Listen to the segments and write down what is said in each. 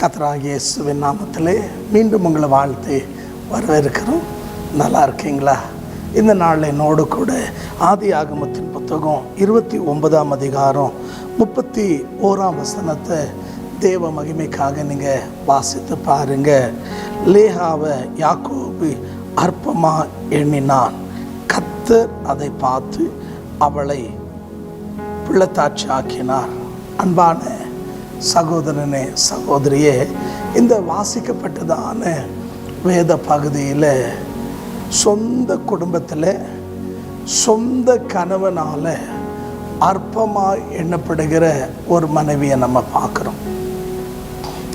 கத்தராகிய இயேசுவின் நாமத்திலே மீண்டும் உங்களை வாழ்த்து வரவேற்கிறோம். நல்லா இருக்கீங்களா? இந்த நாளில் என்னோடு கூட ஆதி ஆகமத்தின் புத்தகம் இருபத்தி ஒன்பதாம் அதிகாரம் முப்பத்தி ஓராம் வசனத்தை தேவ மகிமைக்காக நீங்கள் வாசித்து பாருங்க. லேஹாவை யாக்கோபு அற்பமாக எண்ணினான். கத்தர் அதை பார்த்து அவளை பிள்ளைத்தாட்சி ஆக்கினார். அன்பான சகோதரனே சகோதரியே இந்த வாசிக்கப்பட்டதான வேத பகுதியில் சொந்த குடும்பத்தில் சொந்த கணவனால் அற்பமாக எண்ணப்படுகிற ஒரு மனைவியை நம்ம பார்க்குறோம்.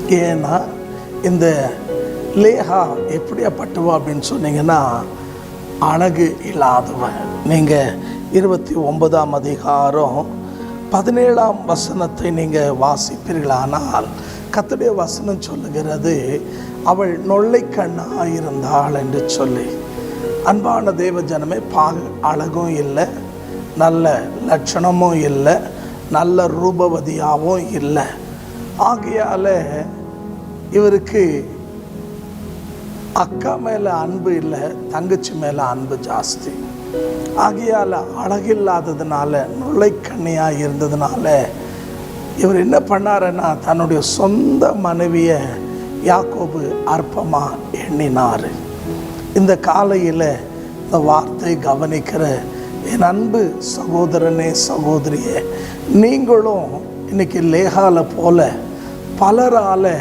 ஏன்னா இந்த லேஹா எப்படியாப்பட்டவா அப்படின்னு சொன்னீங்கன்னா அழகு இல்லாதவன் நீங்கள் இருபத்தி ஒன்பதாம் அதிகாரம் பதினேழாம் வசனத்தை நீங்கள் வாசிப்பீர்களானால் கத்துடைய வசனம் சொல்லுகிறது அவள் நொல்லை கண்ணாக இருந்தாள் என்று சொல்லி. அன்பான தேவ ஜனமே பாக அழகும் இல்லை நல்ல லட்சணமும் இல்லை நல்ல ரூபவதியாகவும் இல்லை. ஆகையால் இவருக்கு அக்கா மேலே அன்பு இல்லை தங்கச்சி மேலே அன்பு ஜாஸ்தி. ஆகையால் அழகில்லாததுனால நுழைக்கண்ணியாக இருந்ததுனால இவர் என்ன பண்ணாருன்னா தன்னுடைய சொந்த மனைவியை யாக்கோபு அற்பமாக எண்ணினார். இந்த காலையில் இந்த வார்த்தை கவனிக்கிற என் அன்பு சகோதரனே சகோதரியே நீங்களும் இன்னைக்கு லேகால போல பலரால்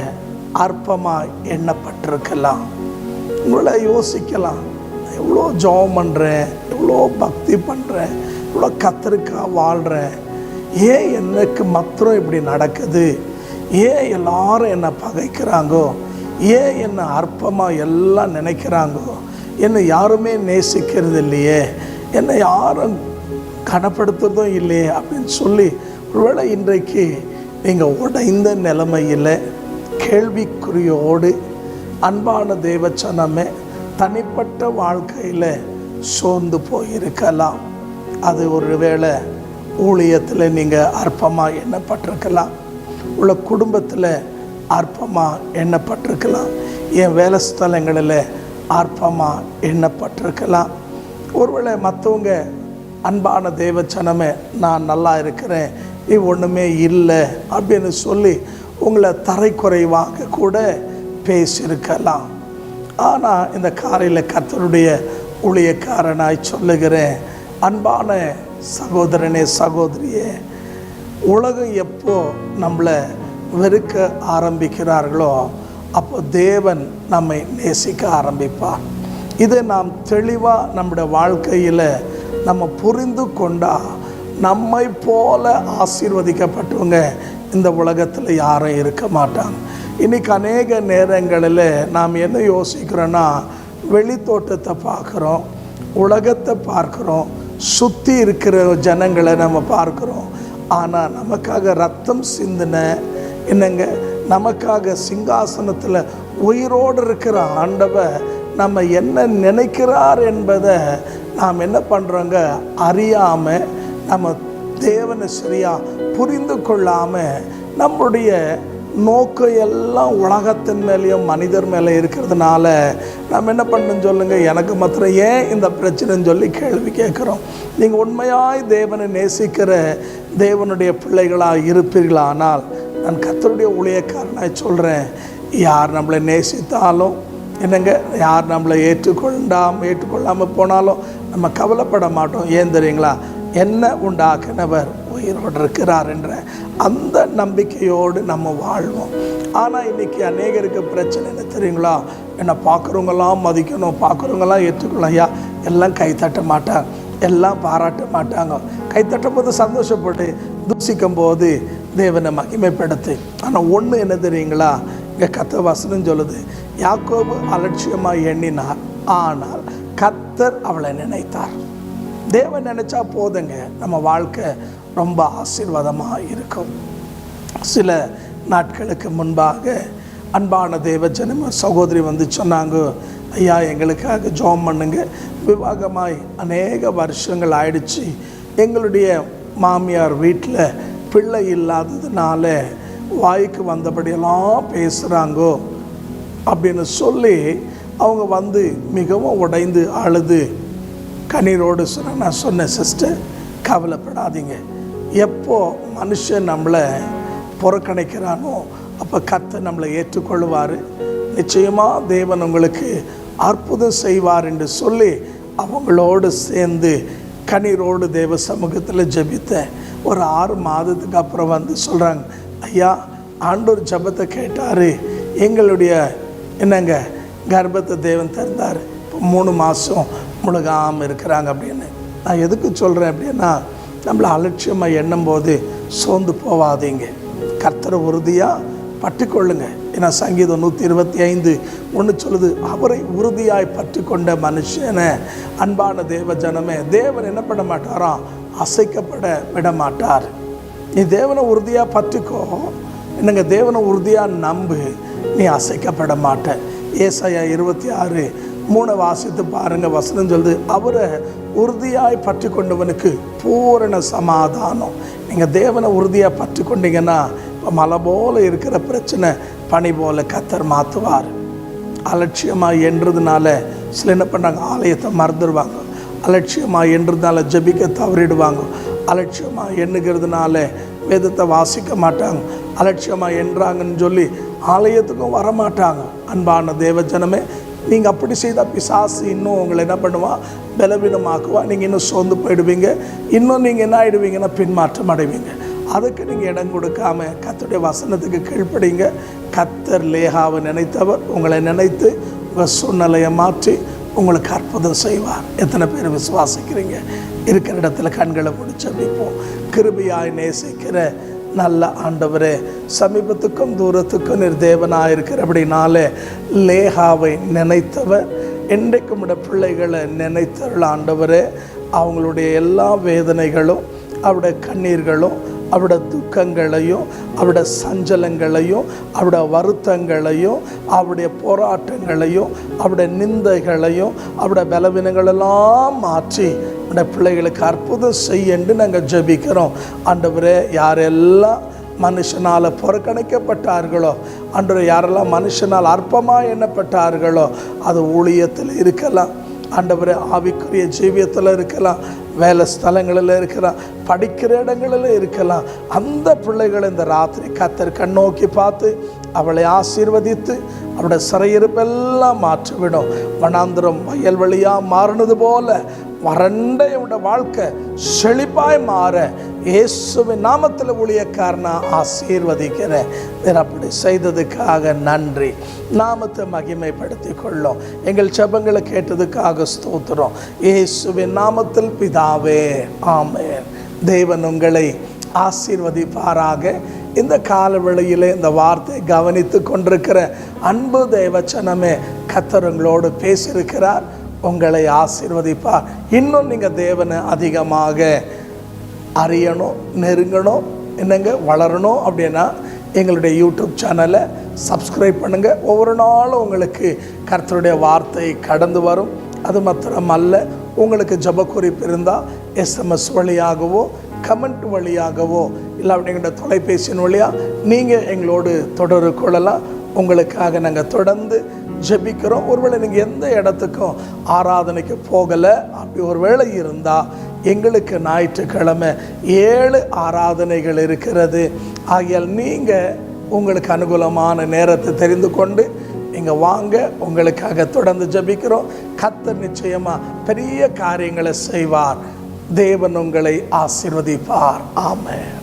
அற்பமாக எண்ணப்பட்டிருக்கலாம். உங்களை யோசிக்கலாம். எவ்வளோ ஜெபம் பண்ணுறேன் எவ்வளோ பக்தி பண்ணுறேன் எவ்வளோ கத்தருக்காக வாழ்கிறேன் ஏன் எனக்கு மாத்திரம் இப்படி நடக்குது? ஏன் எல்லாரும் என்னை பகைக்கிறாங்கோ? ஏன் என்னை அற்பமாக எல்லாம் நினைக்கிறாங்கோ? என்னை யாருமே நேசிக்கிறது இல்லையே. என்னை யாரும் கனப்படுத்துறதும் இல்லையே அப்படின்னு சொல்லி ஒருவேளை இன்றைக்கு நீங்கள் உடைந்த நிலைமையில் கேள்விக்குறியோடு அன்பான தேவச்சனமே தனிப்பட்ட வாழ்க்கையில் சோர்ந்து போயிருக்கலாம். அது ஒரு வேளை ஊழியத்தில் நீங்கள் அற்பமாக எண்ணப்பட்டிருக்கலாம். உள்ள குடும்பத்தில் அற்பமாக எண்ணப்பட்டிருக்கலாம். என் வேலை ஸ்தலங்களில் அற்பமாக எண்ணப்பட்டிருக்கலாம். ஒருவேளை மற்றவங்க அன்பான தேவச்சனமே நான் நல்லா இருக்கிறேன் நீ ஒன்றுமே இல்லை அப்படின்னு சொல்லி உங்களை தரைக்குறைவாக கூட பேசியிருக்கலாம். ஆனால் இந்த காலையில் கர்த்தருடைய ஊழியக்காரனாய் சொல்லுகிறேன் அன்பான சகோதரனே சகோதரியே உலகம் எப்போ நம்மளை வெறுக்க ஆரம்பிக்கிறார்களோ அப்போ தேவன் நம்மை நேசிக்க ஆரம்பிப்பார். இதை நாம் தெளிவாக நம்முடைய வாழ்க்கையில் நம்ம புரிந்து கொண்டால் நம்மை போல ஆசீர்வதிக்கப்பட்டவங்க இந்த உலகத்தில் யாரும் இருக்க மாட்டாங்க. இன்றைக்கி அநேக நேரங்களில் நாம் என்ன யோசிக்கிறோன்னா வெளித்தோட்டத்தை பார்க்குறோம் உலகத்தை பார்க்குறோம் சுற்றி இருக்கிற ஜனங்களை நம்ம பார்க்குறோம். ஆனால் நமக்காக ரத்தம் சிந்தின என்னங்க நமக்காக சிங்காசனத்தில் உயிரோடு இருக்கிற ஆண்டவர் நம்ம என்ன நினைக்கிறார் என்பதை நாம் என்ன பண்ணுறோங்க அறியாமல் நம்ம தேவனை சரியாக புரிந்து கொள்ளாமல் நம்முடைய நோக்கம் எல்லாம் உலகத்தின் மேலேயும் மனிதர் மேலே இருக்கிறதுனால நம்ம என்ன பண்ணணும் சொல்லுங்கள் எனக்கு மாத்திரம் ஏன் இந்த பிரச்சனைன்னு சொல்லி கேள்வி கேட்குறோம். நீங்கள் உண்மையாய் தேவனை நேசிக்கிற தேவனுடைய பிள்ளைகளாக இருப்பீர்களானால் நான் கத்தருடைய ஊழியக்காரனாய் சொல்கிறேன் யார் நம்மளை நேசித்தாலும் என்னங்க? யார் நம்மளை ஏற்றுக்கொண்டாம் ஏற்றுக்கொள்ளாமல் போனாலும் நம்ம கவலைப்பட மாட்டோம். ஏன் தெரியுங்களா? என்ன உண்டாக்கினவர்? உயிரோடு இருக்கிறார் என்ற அந்த நம்பிக்கையோடு நம்ம வாழ்வோம். ஆனால் இன்றைக்கி அநேகருக்கு பிரச்சனை என்ன தெரியுங்களா? என்னை பார்க்குறவங்களாம் மதிக்கணும் பார்க்குறவங்களாம் ஏற்றுக்கணும் ஐயா எல்லாம் கை தட்ட எல்லாம் பாராட்ட மாட்டாங்க. கை போது சந்தோஷப்பட்டு தூசிக்கும் போது தேவனை மகிமைப்படுத்து. ஆனால் ஒன்று என்ன தெரியுங்களா? இங்கே கத்த வசனம் சொல்லுது யாக்கோபு அலட்சியமாக எண்ணினார் ஆனால் கத்தர் அவளை நினைத்தார். தேவன் நினச்சா போதுங்க. நம்ம வாழ்க்கை ரொம்ப ஆசீர்வாதமாக இருக்கும். சில நாட்களுக்கு முன்பாக அன்பான தேவ ஜனம சகோதரி வந்து சொன்னாங்க ஐயா எங்களுக்காக ஜோம் பண்ணுங்க. விவாகமாய் அநேக வருஷங்கள் ஆயிடுச்சு. எங்களுடைய மாமியார் வீட்டில் பிள்ளை இல்லாததுனால வாய்க்கு வந்தபடியெல்லாம் பேசுகிறாங்கோ அப்படின்னு சொல்லி அவங்க வந்து மிகவும் உடைந்து அழுது. கண்ணீரோடு சொன்ன நான் சொன்னேன் சிஸ்டர் கவலைப்படாதீங்க. எப்போ மனுஷன் நம்மளை புறக்கணிக்கிறானோ அப்போ கத்தை நம்மளை ஏற்றுக்கொள்வார். நிச்சயமாக தேவன் உங்களுக்கு அற்புதம் செய்வார் என்று சொல்லி அவங்களோடு சேர்ந்து கண்ணீரோடு தேவ சமூகத்தில் ஜபித்த ஒரு ஆறு மாதத்துக்கு அப்புறம் வந்து சொல்கிறாங்க ஐயா ஆண்டோர் ஜெபத்தை கேட்டார். எங்களுடைய என்னங்க கர்ப்பத்தை தேவன் திறந்தார் மூணு மாதம் முழுகாமல் இருக்கிறாங்க அப்படின்னு. நான் எதுக்கு சொல்கிறேன் அப்படின்னா நம்மளை அலட்சியமாக எண்ணும் போது சோர்ந்து போவாதீங்க. கர்த்தரை உறுதியாக பட்டுக்கொள்ளுங்க. ஏன்னா சங்கீதம் நூற்றி இருபத்தி ஐந்து ஒன்று சொல்லுது அவரை உறுதியாய் பற்றி கொண்ட மனுஷனை அன்பான தேவ ஜனமே தேவன் என்ன பண்ண மாட்டாராம் அசைக்கப்பட விட மாட்டார் நீ தேவனை உறுதியாக பற்றிக்கோ என்னங்க தேவனை உறுதியாக நம்பு. நீ அசைக்கப்பட மாட்ட. ஏசாயா இருபத்தி ஆறு மூணை வாசித்து பாருங்க வசனம் சொல்லுது அவரை உறுதியாய் பற்றி கொண்டவனுக்கு பூரண சமாதானம். நீங்கள் தேவனை உறுதியாக பற்றி கொண்டீங்கன்னா இப்போ மலை போல் இருக்கிற பிரச்சனை பனி போல் கத்தர் மாற்றுவார் அலட்சியமாக என்றதுனால சில என்ன பண்ணுறாங்க ஆலயத்தை மறந்துடுவாங்க. அலட்சியமாக என்றதுனால ஜபிக்க தவறிடுவாங்க. அலட்சியமாக எண்ணுகிறதுனால வேதத்தை வாசிக்க மாட்டாங்க. அலட்சியமாக என்றாங்கன்னு சொல்லி ஆலயத்துக்கும் வரமாட்டாங்க. அன்பான தேவஜனமே நீங்கள் அப்படி செய்தால் பிசாசு இன்னும் உங்களை என்ன பண்ணுவான் பலவீனமாக்குவா? நீங்கள் இன்னும் சோர்ந்து போயிடுவீங்க. இன்னும் நீங்கள் என்ன ஆயிடுவீங்கன்னா பின்மாற்றம் அடைவீங்க. அதுக்கு நீங்கள் இடம் கொடுக்காம கத்தருடைய வசனத்துக்கு கீழ்ப்படிங்க. கத்தர் லேகாவை நினைத்தவர் உங்களை நினைத்து உங்கள் சூழ்நிலையை மாற்றி உங்களுக்கு அற்புதம் செய்வார். எத்தனை பேர் விசுவாசிக்கிறீங்க? இருக்கிற இடத்துல கண்களை பிடிச்சி அப்படிப்போம். கிருபியாய் நேசிக்கிற நல்ல ஆண்டவரே. சமீபத்துக்கும் தூரத்துக்கும் நீர் தேவனாக அப்படின்னாலே லேஹாவை நினைத்தவர் என்றைக்கும் விட பிள்ளைகளை நினைத்தருள் ஆண்டவரே. அவங்களுடைய எல்லா வேதனைகளும் அவருடைய கண்ணீர்களும் அவருடைய துக்கங்களையும் அவட சஞ்சலங்களையும் அவட வருத்தங்களையும் அவருடைய போராட்டங்களையும் அவருடைய நிந்தைகளையும் அவருடைய பலவீனங்களெல்லாம் மாற்றி அந்த பிள்ளைகளுக்கு அற்புதம் செய்யண்டு நாங்கள் ஜெபிக்கிறோம். ஆண்டவரே யாரெல்லாம் மனுஷனால் புறக்கணிக்கப்பட்டார்களோ அன்று யாரெல்லாம் மனுஷனால் அற்பமாக எண்ணப்பட்டார்களோ அது ஊழியத்தில் இருக்கலாம். ஆண்டவரே ஆவிக்குரிய ஜீவியத்தில் இருக்கலாம் வேலை ஸ்தலங்களில் இருக்கலாம் படிக்கிற இடங்களில் இருக்கலாம் அந்த பிள்ளைகளை இந்த ராத்திரி கத்தர் கண்ணோக்கி பார்த்து அவளை ஆசீர்வதித்து அவளுடைய சிறையிருப்பெல்லாம் மாற்றிவிடும். வனாந்திரம் வயல்வெளியாக மாறினது போல வறண்ட என்னோட வாழ்க்கை செழிப்பாய் மாற இயேசுவின் நாமத்தில் ஊழியக்காரனா ஆசீர்வதிக்கிறேன். நீர் அப்படி செய்ததுக்காக நன்றி. நாமத்தை மகிமைப்படுத்தி கொள்ளும். எங்கள் செபங்களை கேட்டதுக்காக ஸ்தோத்திரம். இயேசுவின் நாமத்தில் பிதாவே ஆமேன். தேவன் உங்களை ஆசீர்வதிப்பாராக. இந்த காலவெளியிலே இந்த வார்த்தை கவனித்து கொண்டிருக்கிற அன்பு தேவச்சனமே கத்தருங்களோடு பேசியிருக்கிறார். உங்களை ஆசீர்வதிப்பார். இன்னும் நீங்கள் தேவனை அதிகமாக அறியணும் நெருங்கணும் என்னங்க வளரணும் அப்படின்னா எங்களுடைய யூடியூப் சேனலை சப்ஸ்கிரைப் பண்ணுங்கள் ஒவ்வொரு நாளும் உங்களுக்கு கர்த்தருடைய வார்த்தை கடந்து வரும். அது மாத்திரமல்ல உங்களுக்கு ஜப குறிப்பு இருந்தால் எஸ்எம்எஸ் வழியாகவோ கமெண்ட் வழியாகவோ இல்லை அப்படிங்கிற தொலைபேசியின் வழியாக நீங்கள் எங்களோடு தொடர்பு கொள்ளலாம். உங்களுக்காக நாங்கள் தொடர்ந்து ஜெபிக்கிறோம். ஒருவேளை நீங்கள் எந்த இடத்துக்கும் ஆராதனைக்கு போகலை அப்படி ஒரு வேளை இருந்தால் எங்களுக்கு ஞாயிற்றுக்கிழமை ஏழு ஆராதனைகள் இருக்கிறது. ஆகையால் நீங்கள் உங்களுக்கு அனுகூலமான நேரத்தை தெரிந்து கொண்டு நீங்கள் வாங்க உங்களுக்காக தொடர்ந்து ஜெபிக்கிறோம். கத்தர் நிச்சயமாக பெரிய காரியங்களை செய்வார். தேவன் உங்களை ஆசீர்வதிப்பார். ஆமாம்